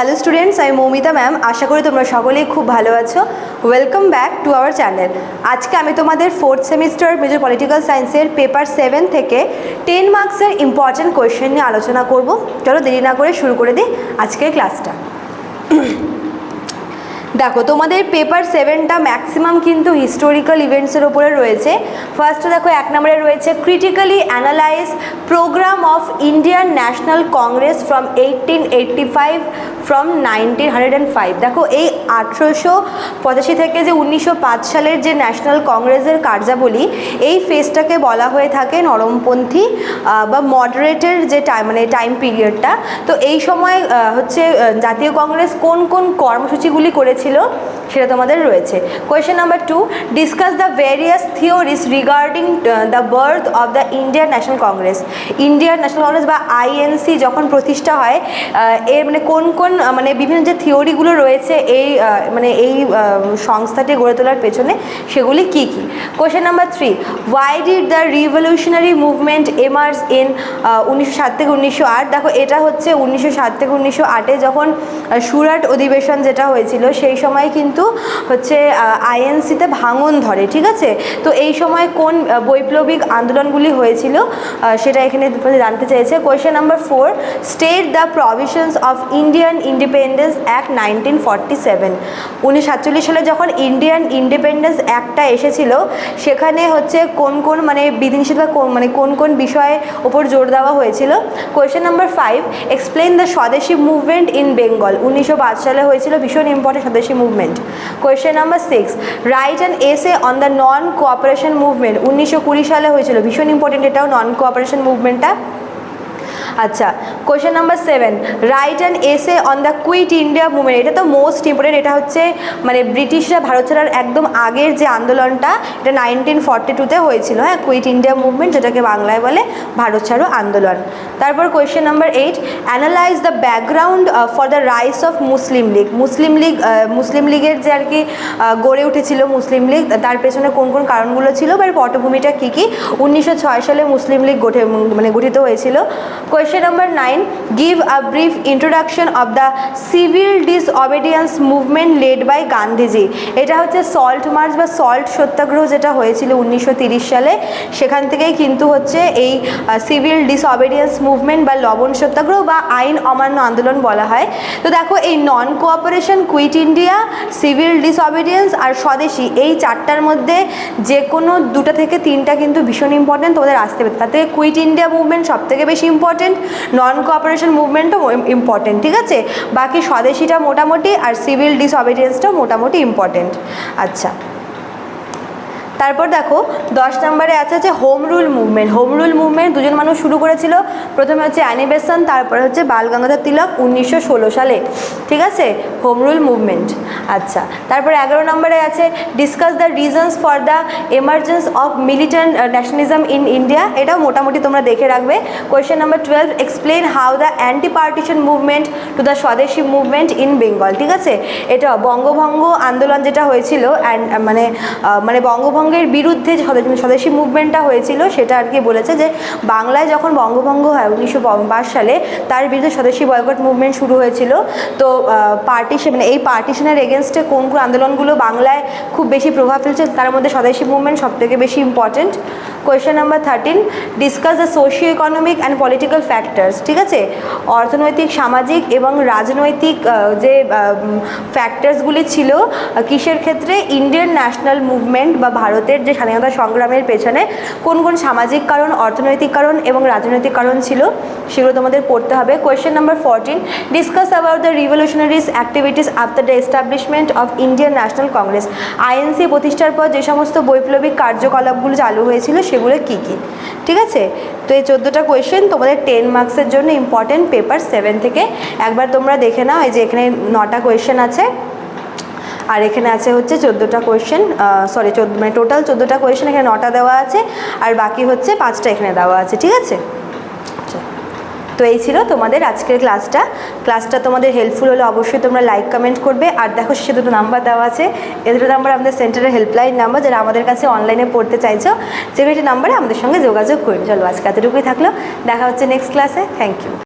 Hello students আমি Moumita ma'am আশা করি তোমরা সকলেই খুব ভালো আছো। Welcome back to our channel আজকে আমি তোমাদের ফোর্থ সেমিস্টার মেজর পলিটিক্যাল সায়েন্সের পেপার সেভেন থেকে টেন মার্কসের ইম্পর্টেন্ট কোয়েশ্চেন নিয়ে আলোচনা করব। চলো দেরি না করে শুরু করে দিই আজকের ক্লাসটা দেখো, তোমাদের পেপার সেভেনটা ম্যাক্সিমাম কিন্তু হিস্টোরিক্যাল ইভেন্টসের ওপরে রয়েছে। ফার্স্টে দেখো, এক নম্বরে রয়েছে critically analyse programme of Indian National Congress from eighteen eighty five from nineteen hundred and five দেখো, এই আঠেরোশো পঁচাশি থেকে যে উনিশশো পাঁচ সালের যে ন্যাশনাল কংগ্রেসের কার্যাবলী, এই ফেজটাকে বলা হয়ে থাকে নরমপন্থী বা মডারেটের যে টাইম মানে টাইম পিরিয়ডটা তো এই সময় হচ্ছে জাতীয় কংগ্রেস কোন কোন কর্মসূচিগুলি করেছিল সেটা তোমাদের রয়েছে। Question number two discuss the various theories regarding the birth of the Indian National Congress Indian National Congress বা আইএনসি যখন প্রতিষ্ঠা হয় এর মানে কোন কোন মানে বিভিন্ন যে থিওরিগুলো রয়েছে, এই মানে এই সংস্থাটি গড়ে তোলার পেছনে সেগুলি কি কি? Question number three why did the revolutionary movement emerge in উনিশশো সাত থেকে উনিশশো আট? দেখো, এটা হচ্ছে উনিশশো সাত থেকে উনিশশো আটে যখন সুরাট অধিবেশন যেটা হয়েছিল, সেই সময় কিন্তু হচ্ছে আইএনসিতে ভাঙন ধরে, ঠিক আছে? তো এই সময় কোন বৈপ্লবিক আন্দোলনগুলি হয়েছিল সেটা এখানে জানতে চেয়েছে question number four state the provisions of Indian Independence Act nineteen forty seven উনিশশো সাতচল্লিশ সালে যখন ইন্ডিয়ান ইন্ডিপেন্ডেন্স অ্যাক্টটা এসেছিল, সেখানে হচ্ছে কোন কোন মানে বিধিনিষেধ বা কোন মানে কোন কোন বিষয়ে ওপর জোর দেওয়া হয়েছিল? Question number five explain the Swadeshi movement in Bengal উনিশশো পাঁচ সালে হয়েছিল ভীষণ important movement question number six write and essay on the non cooperation movement উনিশশো কুড়ি সালে হয়েছিল। ভীষণ ইম্পর্টেন্ট এটাও নন কোঅপারেশন মুভমেন্টটা আচ্ছা question number seven write and essay on the quit India movement এটা তো মোস্ট ইম্পর্টেন্ট এটা হচ্ছে মানে ব্রিটিশরা ভারত ছাড়ার একদম আগের যে আন্দোলনটা, এটা নাইনটিন ফর্টি টুতে হয়েছিল হ্যাঁ? কুইট ইন্ডিয়া মুভমেন্ট যেটাকে বাংলায় বলে ভারত ছাড়ো আন্দোলন। তারপর question number eight analyse the background for the rise of Muslim League Muslim League Muslim লীগের যে আর কি গড়ে উঠেছিল মুসলিম লীগ তার পেছনে কোন কোন কারণগুলো ছিল বা পটভূমিটা কী কী, উনিশশো ছয় সালে মুসলিম লীগ গঠে মানে গঠিত হয়েছিল। Question number nine give a brief introduction of the civil disobedience movement led by Gandhiji এটা হচ্ছে সল্ট মার্চ বা সল্ট সত্যাগ্রহ যেটা হয়েছিল উনিশশো সালে। সেখান থেকেই কিন্তু হচ্ছে এই সিভিল ডিসঅবিডিয়েন্স মুভমেন্ট বা লবণ সত্যাগ্রহ বা আইন অমান্য আন্দোলন বলা হয়। তো দেখো, এই non cooperation quit India civil disobedience আর স্বদেশী, এই চারটার মধ্যে যে কোনো দুটো থেকে তিনটা কিন্তু ভীষণ ইম্পর্টেন্ট তোমাদের আসতে হবে তাতে কুইট ইন্ডিয়া মুভমেন্ট সব থেকে বেশি ইম্পর্টেন্ট নন কোঅপারেশন মুভমেন্টও ইম্পর্টেন্ট ঠিক আছে? বাকি স্বদেশিটা মোটামুটি আর সিভিল ডিসঅবিডিয়েন্সটাও মোটামুটি ইম্পর্টেন্ট আচ্ছা। তারপর দেখো দশ নম্বরে আছে হচ্ছে home rule movement home rule movement দুজন মানুষ শুরু করেছিল। প্রথমে হচ্ছে অ্যানি বেসন তারপরে হচ্ছে বাল গঙ্গাধর তিলক উনিশশো ষোলো সালে। ঠিক আছে? হোম রুল মুভমেন্ট আচ্ছা তারপর এগারো নম্বরে আছে discuss the reasons for the emergence of militant nationalism in India এটাও মোটামুটি তোমরা দেখে রাখবে। Question number twelve explain how the anti partition movement to the Swadeshi movement in Bengal ঠিক আছে? এটা বঙ্গভঙ্গ আন্দোলন যেটা হয়েছিল অ্যান্ড মানে আহ, মানে বঙ্গভঙ্গের বিরুদ্ধে স্বদেশী- মুভমেন্টটা হয়েছিল, সেটা আর কি বলেছে যে বাংলায় যখন বঙ্গভঙ্গ হয় উনিশশো পাঁচ সালে, তার বিরুদ্ধে স্বদেশী বয়কট মুভমেন্ট শুরু হয়েছিল। তো পার্টিশন মানে এই পার্টিশনের এগেনস্টে কোন কোন আন্দোলনগুলো বাংলায় খুব বেশি প্রভাব ফেলছে, তার মধ্যে স্বদেশী মুভমেন্ট সব থেকে বেশি important question number thirteen discuss the socio economic and political factors ঠিক আছে? অর্থনৈতিক, সামাজিক এবং রাজনৈতিক যে ফ্যাক্টরসগুলি ছিল কিসের ক্ষেত্রে ইন্ডিয়ান ন্যাশনাল মুভমেন্ট বা ভারতের যে স্বাধীনতা সংগ্রামের পেছনে কোন কোন সামাজিক কারণ, অর্থনৈতিক কারণ এবং রাজনৈতিক কারণ ছিল, সেগুলো তোমাদের পড়তে হবে। Question number fourteen discuss about the revolutionaries activities after the establishment of Indian National Congress INC প্রতিষ্ঠার পর যে সমস্ত বৈপ্লবিক কার্যকলাপগুলো চালু হয়েছিল সেগুলো কী কী? ঠিক আছে? তো এই চোদ্দোটা কোয়েশ্চেন তোমাদের টেন মার্কসের জন্য ইম্পর্টেন্ট পেপার সেভেন থেকে। একবার তোমরা দেখে নাও, এই যে এখানে নটা কোয়েশ্চেন আছে। আর এখানে আছে হচ্ছে চোদ্দোটা কোয়েশ্চেন সরি চোদ্দ মানে টোটাল চোদ্দোটা কোয়েশ্চেন এখানে নটা দেওয়া আছে। আর বাকি হচ্ছে পাঁচটা এখানে দেওয়া আছে, ঠিক আছে? আচ্ছা। তো এই ছিল তোমাদের আজকের ক্লাসটা। ক্লাসটা তোমাদের হেল্পফুল হলে অবশ্যই তোমরা লাইক কমেন্ট করবে। আর দেখো সে দুটো নাম্বার দেওয়া আছে। এ দুটো নাম্বার আমাদের সেন্টারের হেল্পলাইন নাম্বার যারা আমাদের কাছে অনলাইনে পড়তে চাইছো যে নাম্বারে আমাদের সঙ্গে যোগাযোগ করবে। চলো আজকে এতটুকুই থাকল। দেখা হচ্ছে নেক্সট ক্লাসে থ্যাংক ইউ